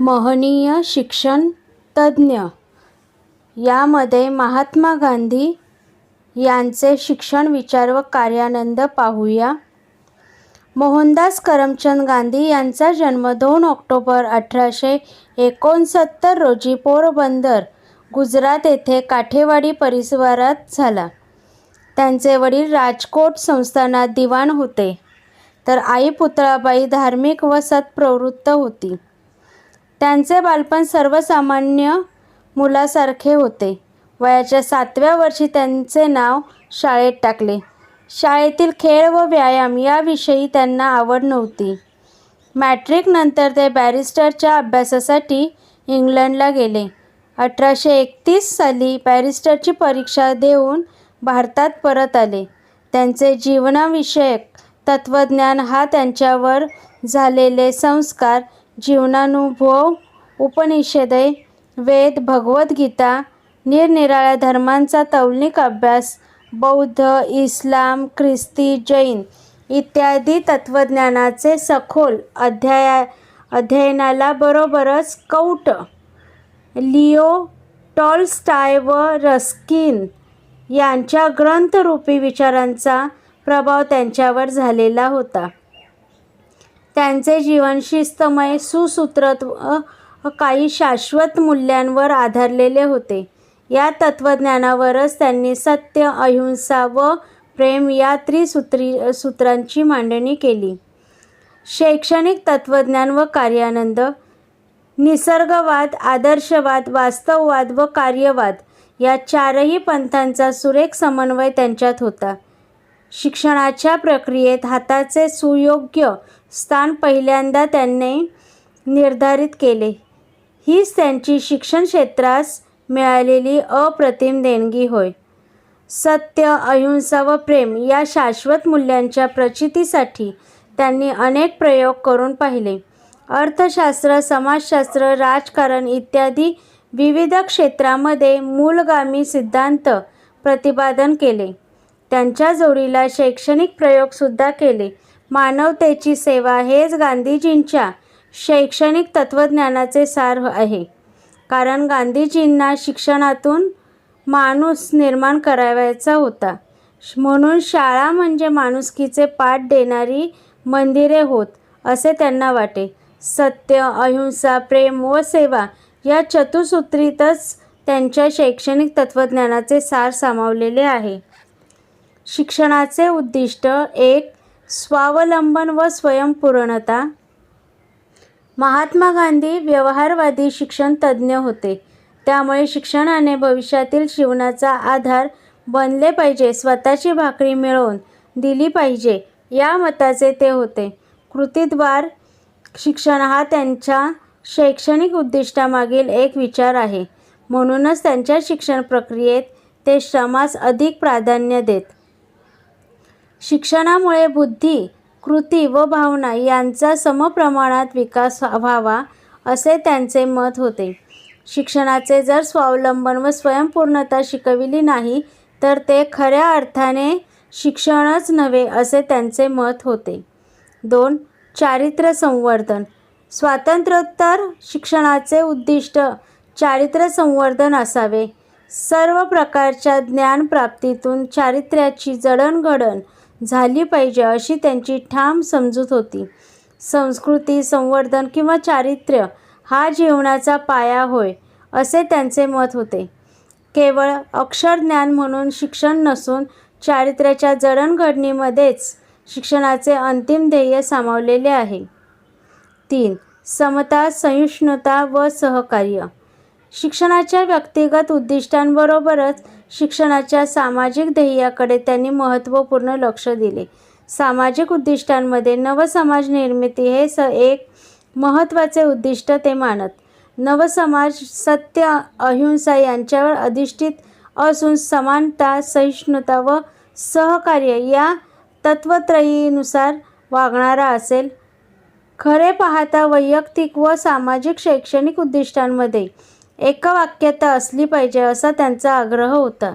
महनीय शिक्षण तज्ज्ञ यामध्ये महात्मा गांधी यांचे शिक्षण विचार व कार्यानंद पाहूया. मोहनदास करमचंद गांधी यांचा जन्म दोन ऑक्टोबर अठराशे एकोणसत्तर रोजी पोरबंदर गुजरात येथे काठेवाडी परिसरात झाला. त्यांचे वडील राजकोट संस्थानात दिवाण होते. तर आई पुतळाबाई धार्मिक व सत्प्रवृत्त होती. त्यांचे बालपण सर्वसामान्य मुलासारखे होते. वयाच्या सातव्या वर्षी त्यांचे नाव शाळेत टाकले. शाळेतील खेळ व व्यायाम याविषयी त्यांना आवड नव्हती. मॅट्रिकनंतर ते बॅरिस्टरच्या अभ्यासासाठी इंग्लंडला गेले. अठराशे एकतीस साली बॅरिस्टरची परीक्षा देऊन भारतात परत आले. त्यांचे जीवनाविषयक तत्त्वज्ञान हा त्यांच्यावर झालेले संस्कार जीवनानुभव उपनिषदे वेद भगवद्गीता निरनिराळ्या धर्मांचा तौलनिक अभ्यास बौद्ध इस्लाम ख्रिस्ती जैन इत्यादी तत्त्वज्ञानाचे सखोल अध्याया अध्ययनाला बरोबरच कौट लिओ टॉलस्टाय व रस्किन यांच्या ग्रंथरूपी विचारांचा प्रभाव त्यांच्यावर झालेला होता. त्यांचे जीवन शिस्तमय सुसूत्रत व काही शाश्वत मूल्यांवर आधारलेले होते. या तत्त्वज्ञानावरच त्यांनी सत्य अहिंसा व प्रेम या त्रिसूत्री सूत्रांची मांडणी केली. शैक्षणिक तत्त्वज्ञान व कार्यानंद निसर्गवाद आदर्शवाद वास्तववाद व कार्यवाद या चारही पंथांचा सुरेख समन्वय त्यांच्यात होता. शिक्षणाच्या प्रक्रियेत हाताचे सुयोग्य स्थान पहिल्यांदा त्यांनी निर्धारित केले. हीच त्यांची शिक्षण क्षेत्रास मिळालेली अप्रतिम देणगी होय. सत्य अहिंसा व प्रेम या शाश्वत मूल्यांच्या प्रचितीसाठी त्यांनी अनेक प्रयोग करून पाहिले. अर्थशास्त्र समाजशास्त्र राजकारण इत्यादी विविध क्षेत्रामध्ये मूलगामी सिद्धांत प्रतिपादन केले. त्यांच्या जोडीला शैक्षणिक प्रयोगसुद्धा केले. मानवतेची सेवा हेच गांधीजींच्या शैक्षणिक तत्त्वज्ञानाचे सार आहे. कारण गांधीजींना शिक्षणातून माणूस निर्माण करावायचा होता. म्हणून शाळा म्हणजे माणुसकीचे पाठ देणारी मंदिरे होत असे त्यांना वाटे. सत्य अहिंसा प्रेम व सेवा या चतुसूत्रीतच त्यांच्या शैक्षणिक तत्त्वज्ञानाचे सार सामावलेले आहे. शिक्षणाचे उद्दिष्ट एक स्वावलंबन व स्वयंपूर्णता. महात्मा गांधी व्यवहारवादी शिक्षण तज्ज्ञ होते. त्यामुळे शिक्षणाने भविष्यातील जीवनाचा आधार बनले पाहिजे स्वतःची भाकरी मिळवून दिली पाहिजे या मताचे ते होते. कृतीद्वार शिक्षण हा त्यांच्या शैक्षणिक उद्दिष्टामागील एक विचार आहे. म्हणूनच त्यांच्या शिक्षण प्रक्रियेत ते श्रमास अधिक प्राधान्य देत. शिक्षणामुळे बुद्धी कृती व भावना यांचा समप्रमाणात विकास व्हावा असे त्यांचे मत होते. शिक्षणाचे जर स्वावलंबन व स्वयंपूर्णता शिकविली नाही तर ते खऱ्या अर्थाने शिक्षणच नव्हे असे त्यांचे मत होते. दोन चारित्र्य संवर्धन. स्वातंत्र्योत्तर शिक्षणाचे उद्दिष्ट चारित्र्य संवर्धन असावे. सर्व प्रकारच्या ज्ञानप्राप्तीतून चारित्र्याची जडणघडण झाली पाहिजे अशी त्यांची ठाम समजूत होती. संस्कृती संवर्धन किंवा चारित्र्य हा जीवनाचा पाया होय असे त्यांचे मत होते. केवळ अक्षरज्ञान म्हणून शिक्षण नसून चारित्र्याच्या जडणघडणीमध्येच शिक्षणाचे अंतिम ध्येय सामावलेले आहे. तीन समता सहिष्णुता व सहकार्य. शिक्षणाच्या व्यक्तिगत उद्दिष्टांबरोबरच शिक्षणाच्या सामाजिक ध्येयाकडे त्यांनी महत्त्वपूर्ण लक्ष दिले. सामाजिक उद्दिष्टांमध्ये नवसमाज निर्मिती हे स एक महत्त्वाचे उद्दिष्ट ते मानत. नवसमाज सत्य अहिंसा यांच्यावर अधिष्ठित असून समानता सहिष्णुता व सहकार्य या तत्वत्रयीनुसार वागणारा असेल. खरे पाहता वैयक्तिक व सामाजिक शैक्षणिक उद्दिष्टांमध्ये एकवाक्यता असली पाहिजे असा त्यांचा आग्रह होता.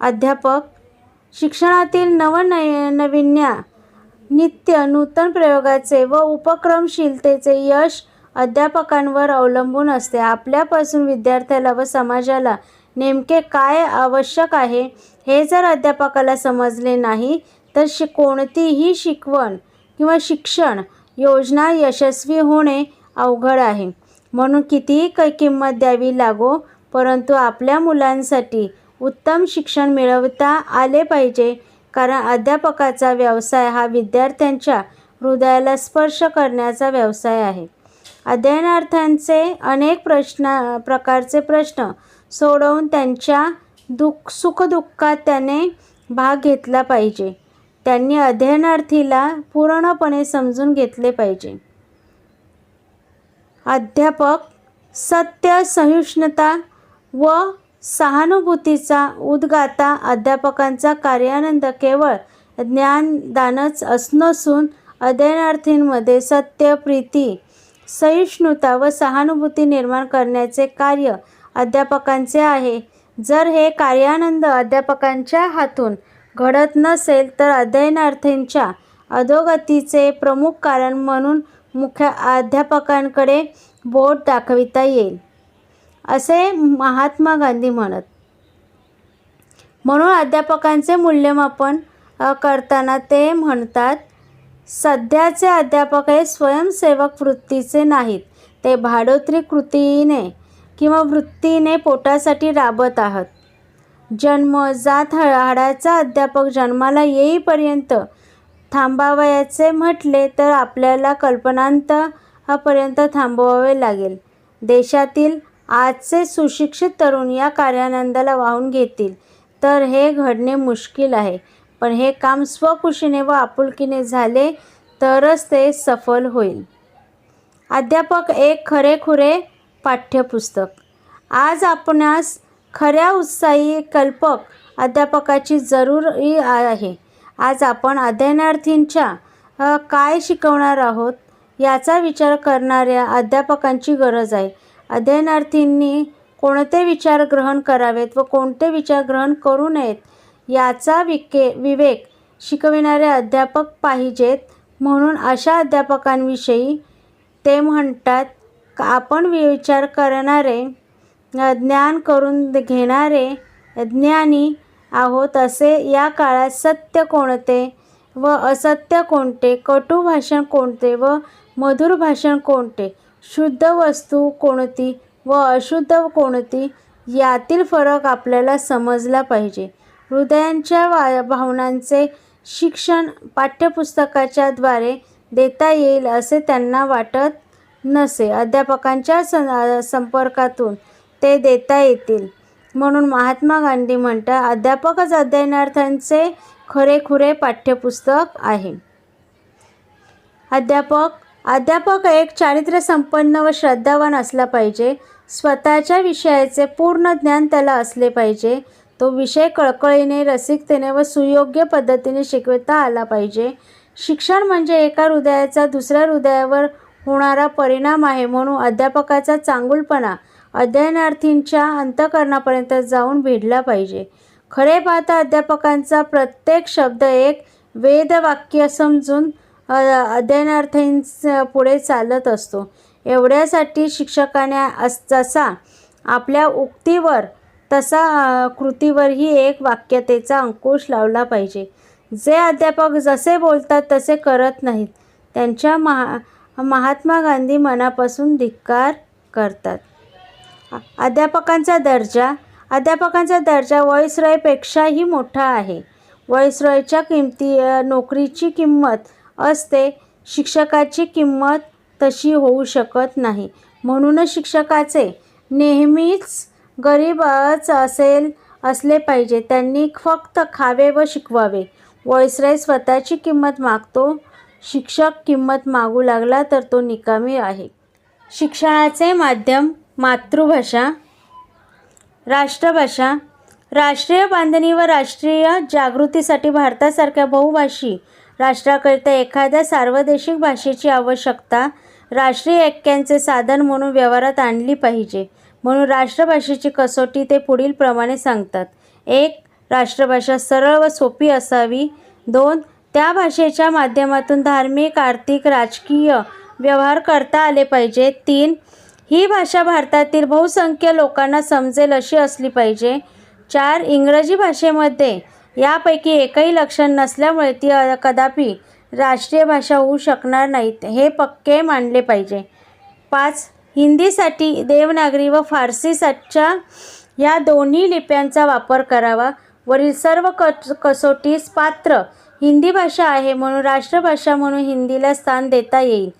अध्यापक शिक्षणातील नवनय नविन्या नित्य नूतन प्रयोगाचे व उपक्रमशीलतेचे यश अध्यापकांवर अवलंबून असते. आपल्यापासून विद्यार्थ्याला व समाजाला नेमके काय आवश्यक आहे हे जर अध्यापकाला समजले नाही तर शि कोणतीही शिकवण किंवा शिक्षण योजना यशस्वी होणे अवघड आहे. म्हणून कितीही काही किंमत द्यावी लागो परंतु आपल्या मुलांसाठी उत्तम शिक्षण मिळवता आले पाहिजे कारण अध्यापकाचा व्यवसाय हा विद्यार्थ्यांच्या हृदयाला स्पर्श करण्याचा व्यवसाय आहे. अध्ययनार्थांचे अनेक प्रश्न प्रकारचे प्रश्न सोडवून त्यांच्या दुःख सुखदुःखात त्याने भाग घेतला पाहिजे. त्यांनी अध्ययनार्थीला पूर्णपणे समजून घेतले पाहिजे. अध्यापक सत्य सहिष्णुता व सहानुभूतीचा उद्गाता अध्यापकांचा कार्यानंद केवळ ज्ञानदानच अस नसून अध्ययनार्थींमध्ये सत्य प्रीती सहिष्णुता व सहानुभूती निर्माण करण्याचे कार्य अध्यापकांचे आहे. जर हे कार्यानंद अध्यापकांच्या हातून घडत नसेल तर अध्ययनार्थींच्या अधोगतीचे प्रमुख कारण म्हणून मुख्य अध्यापकांकडे बोट दाखविता येईल असे महात्मा गांधी म्हणत. म्हणून अध्यापकांचे मूल्यमापन करताना ते म्हणतात सध्याचे अध्यापक हे स्वयंसेवक वृत्तीचे नाहीत. ते भाडोत्री कृतीने किंवा वृत्तीने पोटासाठी राबत आहात. जन्म जात हाडाचा अध्यापक जन्माला येईपर्यंत थांबावयाचे म्हटले तर आपल्याला कल्पनांत पर्यंत थांबवावे लागेल. देशातील आजचे सुशिक्षित तरुण या कार्यानंदाला वाहून घेतील. तर हे घडणे मुश्किल आहे. पण हे काम स्वखुशीने व आपुलकीने झाले तरच ते सफल होईल. अध्यापक एक खरेखुरे पाठ्यपुस्तक. आज आपणास खऱ्या उत्साही कल्पक अध्यापकाची जरुरी आहे. आज आपण अध्ययनार्थींच्या काय शिकवणार आहोत याचा विचार करणाऱ्या अध्यापकांची गरज आहे. अध्ययनार्थींनी कोणते विचार ग्रहण करावेत व कोणते विचार ग्रहण करू नयेत याचा विके विवेक शिकविणारे अध्यापक पाहिजेत. म्हणून अशा अध्यापकांविषयी ते म्हणतात का आपण विचार करणारे ज्ञान करून घेणारे ज्ञानी आहोत असे या काळात सत्य कोणते व असत्य कोणते? कटू भाषण कोणते व मधुर भाषण कोणते? शुद्ध वस्तू कोणती व अशुद्ध कोणती? यातील फरक आपल्याला समजला पाहिजे. हृदयांच्या वा भावनांचे शिक्षण पाठ्यपुस्तकाच्या द्वारे देता येईल असे त्यांना वाटत नसे. अध्यापकांच्या सं संपर्कातून ते देता येतील. म्हणून महात्मा गांधी म्हणतात अध्यापकच अध्ययनार्थांचे खरेखुरे पाठ्यपुस्तक आहे. अध्यापक अध्यापक एक चारित्र्य संपन्न व श्रद्धावान असला पाहिजे. स्वतःच्या विषयाचे पूर्ण ज्ञान त्याला असले पाहिजे. तो विषय कळकळीने रसिकतेने व सुयोग्य पद्धतीने शिकवता आला पाहिजे. शिक्षण म्हणजे एका हृदयाचा दुसऱ्या हृदयावर होणारा परिणाम आहे म्हणून अध्यापकाचा चांगुलपणा अध्ययनार्थींच्या अंतकरणापर्यंत जाऊन भिडला पाहिजे. खरे पाहता अध्यापकांचा प्रत्येक शब्द एक वेदवाक्य समजून अ, अध्ययनार्थींच पुढे चालत असतो. एवढ्यासाठी शिक्षकाने अस जसा आपल्या उक्तीवर तसा कृतीवरही एक वाक्यतेचा अंकुश लावला पाहिजे. जे अध्यापक जसे बोलतात तसे करत नाहीत. त्यांच्या महा महात्मा गांधी मनापासून धिक्कार करतात. अध्यापकांचा दर्जा. अध्यापकांचा दर्जा वॉईसरॉयपेक्षाही मोठा आहे. व्हॉइसरॉयच्या किमती नोकरीची किंमत असते. शिक्षकाची किंमत तशी होऊ शकत नाही. म्हणूनच शिक्षकाचे नेहमीच गरीबच असेल असले पाहिजे. त्यांनी फक्त खावे व शिकवावे. व्हॉइसरॉय स्वतःची किंमत मागतो. शिक्षक किंमत मागू लागला तर तो निकामी आहे. शिक्षणाचे माध्यम मातृभाषा राष्ट्रभाषा राष्ट्रीय बांधणी व राष्ट्रीय जागृतीसाठी भारतासारख्या बहुभाषी राष्ट्राकरिता एखाद्या सार्वदेशिक भाषेची आवश्यकता राष्ट्रीय ऐक्यांचे साधन म्हणून व्यवहारात आणली पाहिजे. म्हणून राष्ट्रभाषेची कसोटी ते पुढीलप्रमाणे सांगतात. एक राष्ट्रभाषा सरळ व सोपी असावी. दोन त्या भाषेच्या माध्यमातून धार्मिक आर्थिक राजकीय व्यवहार करता आले पाहिजे तीन ही भाषा भारतातील बहुसंख्य लोकांना समजेल अशी असली पाहिजे. चार इंग्रजी भाषेमध्ये यापैकी एकही लक्षण नसल्यामुळे ती कदापि राष्ट्रीय भाषा होऊ शकणार नाहीत हे पक्के मानले पाहिजे. पाच हिंदीसाठी देवनागरी व फारसीसाच्या या दोन्ही लिप्यांचा वापर करावा. वरील सर्व कच कसोटीस पात्र हिंदी भाषा आहे म्हणून राष्ट्रभाषा म्हणून हिंदीला स्थान देता येईल.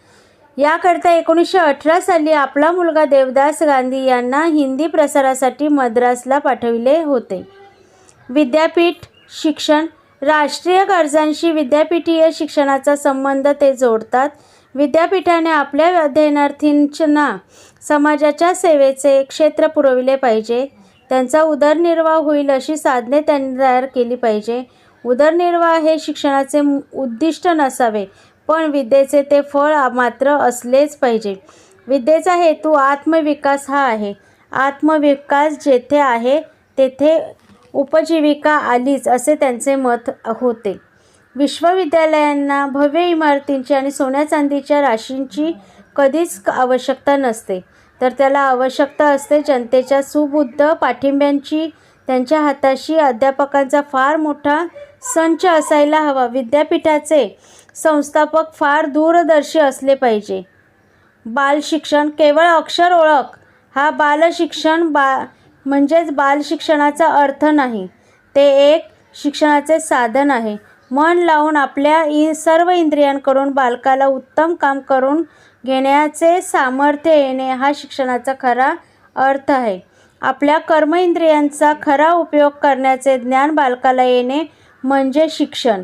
याकरता एकोणीसशे अठरा साली आपला मुलगा देवदास गांधी यांना हिंदी प्रसारासाठी मद्रासला पाठविले होते. विद्यापीठ शिक्षण राष्ट्रीय गरजांशी विद्यापीठीय शिक्षणाचा संबंध ते जोडतात. विद्यापीठाने आपल्या अध्ययनार्थींना समाजाच्या सेवेचे क्षेत्र पुरविले पाहिजे. त्यांचा उदरनिर्वाह होईल अशी साधने त्यांनी तयार केली पाहिजे. उदरनिर्वाह हे शिक्षणाचे उद्दिष्ट नसावे पण विद्येचे ते फळ मात्र असलेच पाहिजे. विद्येचा हेतू आत्मविकास हा आहे. आत्मविकास जेथे आहे तेथे उपजीविका आलीच असे त्यांचे मत होते. विश्वविद्यालयांना भव्य इमारतींची आणि सोन्या चांदीच्या राशींची कधीच आवश्यकता नसते. तर त्याला आवश्यकता असते जनतेच्या सुबुद्ध पाठिंब्यांची. त्यांच्या हाताशी अध्यापकांचा फार मोठा संच असायला हवा. विद्यापीठाचे संस्थापक फार दूरदर्शी असले पाहिजे. बालशिक्षण केवळ अक्षर ओळख हा बालशिक्षण बा म्हणजेच बालशिक्षणाचा अर्थ नाही. ते एक शिक्षणाचे साधन आहे. मन लावून आपल्या इ सर्व इंद्रियांकडून बालकाला उत्तम काम करून घेण्याचे सामर्थ्य येणे हा शिक्षणाचा खरा अर्थ आहे. आपल्या कर्म इंद्रियांचा खरा उपयोग करण्याचे ज्ञान बालकाला येणे म्हणजे शिक्षण.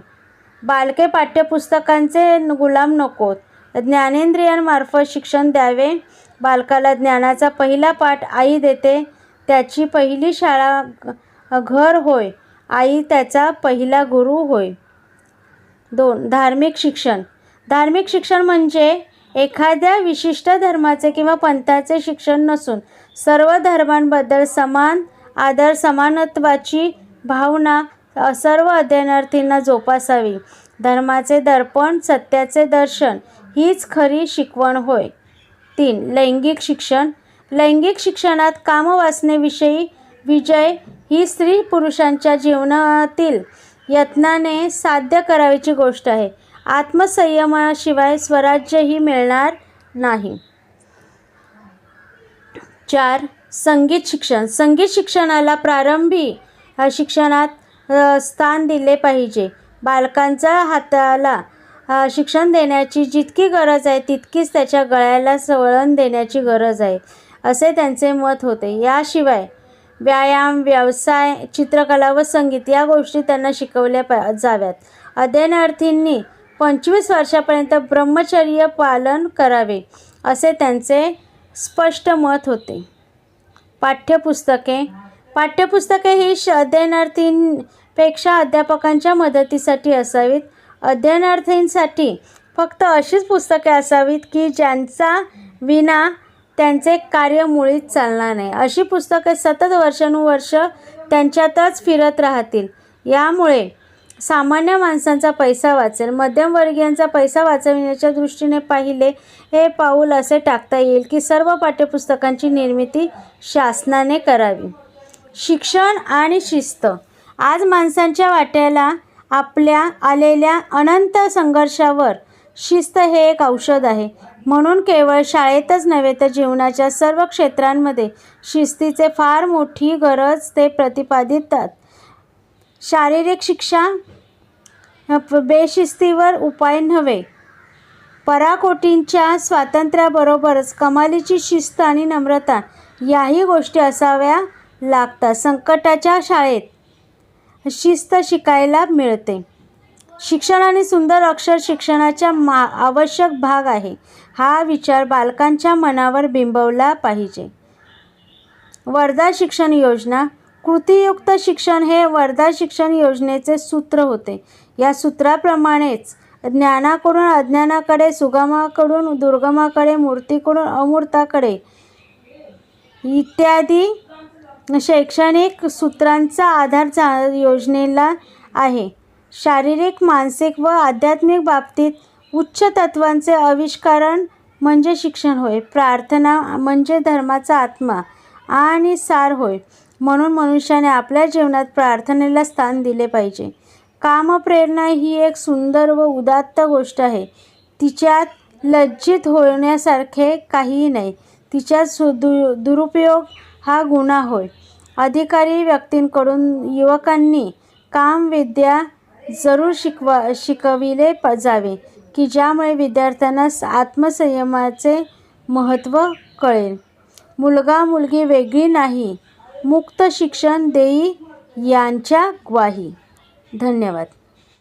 बालके पाठ्यपुस्तकांचे गुलाम नकोत. ज्ञानेंद्रियांमार्फत शिक्षण द्यावे. बालकाला ज्ञानाचा पहिला पाठ आई देते. त्याची पहिली शाळा घर होय. आई त्याचा पहिला गुरु होय. दोन धार्मिक शिक्षण. धार्मिक शिक्षण म्हणजे एखाद्या विशिष्ट धर्माचे किंवा पंथाचे शिक्षण नसून सर्व धर्मांबद्दल समान आदर समानत्वाची भावना सर्व अध्ययनार्थींना जोपासावी. धर्माचे दर्पण सत्याचे दर्शन हीच खरी शिकवण होय. तीन लैंगिक शिक्षण. लैंगिक शिक्षणात कामवासनेविषयी विजय ही स्त्री पुरुषांच्या जीवनातील यत्नाने साध्य करावीची गोष्ट आहे. आत्मसंयमाशिवाय स्वराज्यही मिळणार नाही. चार संगीत शिक्षण. संगीत शिक्षणाला प्रारंभी शिक्षणात स्थान दिले पाहिजे. बालकांच्या हाताला शिक्षण देण्याची जितकी गरज आहे तितकीच त्याच्या गळ्याला सवळण देण्याची गरज आहे असे त्यांचे मत होते. याशिवाय व्यायाम व्यवसाय चित्रकला व संगीत या गोष्टी त्यांना शिकवल्या पा जाव्यात. अध्ययनार्थींनी पंचवीस वर्षापर्यंत ब्रह्मचर्य पालन करावे असे त्यांचे स्पष्ट मत होते. पाठ्यपुस्तके पाठ्यपुस्तके ही श पेक्षा अध्यापकांच्या मदतीसाठी असावीत. अध्ययनार्थींसाठी फक्त अशीच पुस्तके असावीत की ज्यांचा विना त्यांचे कार्य मुळीच चालणार नाही. अशी पुस्तके सतत वर्षानुवर्ष त्यांच्यातच फिरत राहतील. यामुळे सामान्य माणसांचा पैसा वाचेल. मध्यमवर्गीयांचा पैसा वाचविण्याच्या दृष्टीने पाहिले हे पाऊल असे टाकता येईल की सर्व पाठ्यपुस्तकांची निर्मिती शासनाने करावी. शिक्षण आणि शिस्त. आज माणसांच्या वाट्याला आपल्या आलेल्या अनंत संघर्षावर शिस्त हे एक औषध आहे. म्हणून केवळ शाळेतच नव्हे तर जीवनाच्या सर्व क्षेत्रांमध्ये शिस्तीचे फार मोठी गरज ते प्रतिपादितात. शारीरिक शिक्षा बेशिस्तीवर उपाय नव्हे. पराकोटींच्या स्वातंत्र्याबरोबरच कमालीची शिस्त आणि नम्रता याही गोष्टी असाव्या लागतात. संकटाच्या शाळेत शिस्त शिकायला मिळते. शिक्षण आणि सुंदर अक्षर शिक्षणाच्या मा आवश्यक भाग आहे. हा विचार बालकांच्या मनावर बिंबवला पाहिजे. वर्धा शिक्षण योजना. कृतीयुक्त शिक्षण हे वर्धा शिक्षण योजनेचे सूत्र होते. या सूत्राप्रमाणेच ज्ञानाकडून अज्ञानाकडे सुगमाकडून दुर्गमाकडे मूर्तीकडून अमूर्ताकडे इत्यादी शैक्षणिक सूत्रांचा आधार चा योजनेला आहे. शारीरिक मानसिक व आध्यात्मिक बाबतीत उच्च तत्वांचे आविष्कारण म्हणजे शिक्षण होय. प्रार्थना म्हणजे धर्माचा आत्मा आणि सार होय. म्हणून मनुष्याने आपल्या जीवनात प्रार्थनेला स्थान दिले पाहिजे. कामप्रेरणा ही एक सुंदर व उदात्त गोष्ट आहे. तिच्यात लज्जित होण्यासारखे काहीही नाही. तिच्यात सु दु दुरुपयोग हा गुन्हा होय. अधिकारी व्यक्तींकडून युवकांनी काम विद्या जरूर शिकवा शिकविले प जावे की ज्यामुळे विद्यार्थ्यांना आत्मसंयमाचे महत्त्व कळेल. मुलगा मुलगी वेगळी नाही मुक्त शिक्षण देई यांच्या ग्वाही. धन्यवाद.